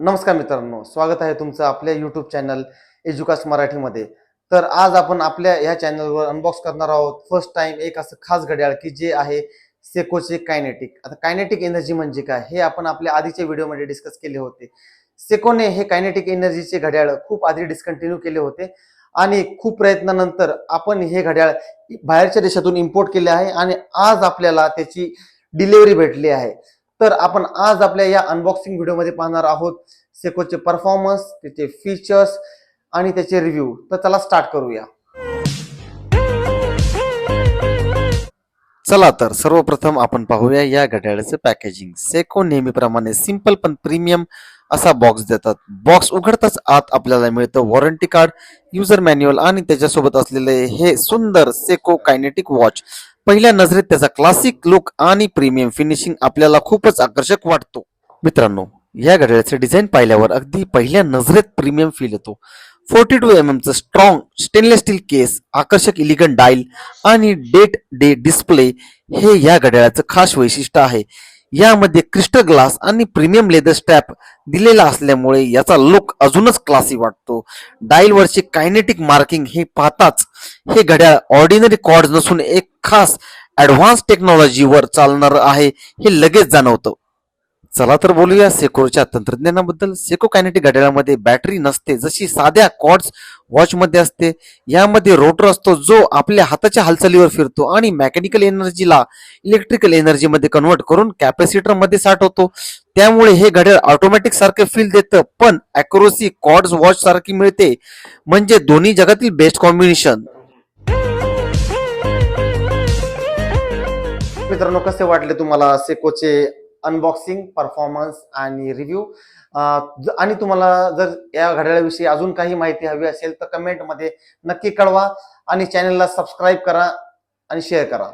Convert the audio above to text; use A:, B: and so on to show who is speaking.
A: नमस्कार मित्रांनो स्वागत आहे तुमचं आपल्या यूट्यूब चॅनल एज्युकास मराठीमध्ये. तर आज आपण आपल्या ह्या चॅनलवर अनबॉक्स करणार आहोत. फर्स्ट टाइम एक असं खास घड्याळ की जे आहे सेकोचे कायनेटिक आता कायनेटिक एनर्जी म्हणजे काय? हे आपण आपल्या आधीच्या व्हिडिओमध्ये डिस्कस केले होते. सेकोने हे कायनेटिक एनर्जीचे घड्याळ खूप आधी डिस्कंटिन्यू केले होते. आणि खूप प्रयत्नानंतर आपण हे घड्याळ बाहेरच्या देशातून इम्पोर्ट केले आहे आणि आज आपल्याला त्याची डिलिव्हरी भेटली आहे. तर आपण आज आपल्या या अनबॉक्सिंग व्हिडिओमध्ये पाहणार आहोत सेकोचे परफॉर्मन्स त्याचे फीचर्स आणि त्याचे रिव्ह्यू तर चला स्टार्ट करूया. चला तर सर्वप्रथम आपण पाहूया या घड्याळाचे पॅकेजिंग सेको नेहमीप्रमाणे सिंपल पण प्रीमियम असा बॉक्स देतात. बॉक्स उघडताच आत आपल्याला मिळतं वॉरंटी कार्ड युजर मॅन्युअल आणि त्याच्यासोबत असलेले हे सुंदर सेको कायनेटिक वॉच पहिल्या नजरेत त्याचा क्लासिक लुक आणि प्रीमियम फिनिशिंग आपल्याला खूपच आकर्षक वाटतो. मित्रांनो या घड्याळाचे डिझाईन पाहिल्यावर अगदी पहिल्या नजरेत प्रीमियम फील येतो. फोर्टी टू एम एमचं स्ट्रॉंग स्टेनलेस स्टील केस आकर्षक इलिगंट डायल आणि डेट डे डिस्प्ले हे या घड्याळाचं खास वैशिष्ट्य आहे. यामध्ये क्रिस्टल ग्लास आणि प्रीमियम लेदर स्टॅप दिलेला असल्यामुळे याचा लुक अजूनच क्लासी वाटतो. डायलवरचे कायनेटिक मार्किंग हे पाहताच हे घड्याळ ऑर्डिनरी कॉर्ड नसून एक खास ॲडव्हान्स टेक्नॉलॉजीवर चालणार आहे हे लगेच जाणवतं. चला तर बोलूया सेकोच्या तंत्रज्ञानाबद्दल. सेको कायनेटिक घड्याळामध्ये बॅटरी नसते जशी साध्या कॉर्ड्स वॉचमध्ये असते. यामध्ये रोटर असतो जो आपल्या हाताच्या हालचालीवर फिरतो आणि मेकॅनिकल एनर्जीला इलेक्ट्रिकल एनर्जीमध्ये कन्वर्ट करून कॅपॅसिटरमध्ये साठवतो त्यामुळे हे घड्याळ ऑटोमॅटिक सारखे फील देतं पण अॅक्युरसी कॉर्ड्स वॉच सारखी मिळते. म्हणजे दोन्ही जगातील बेस्ट कॉम्बिनेशन मित्रांनो कसे वाटले तुम्हाला सेकोचे अनबॉक्सिंग परफॉर्मन्स आणि रिव्ह्यू आणि तुम्हाला जर या घड्याळाविषयी अजून काही माहिती हवी असेल तर कमेंटमध्ये नक्की कळवा. आणि चॅनलला सबस्क्राईब करा आणि शेअर करा.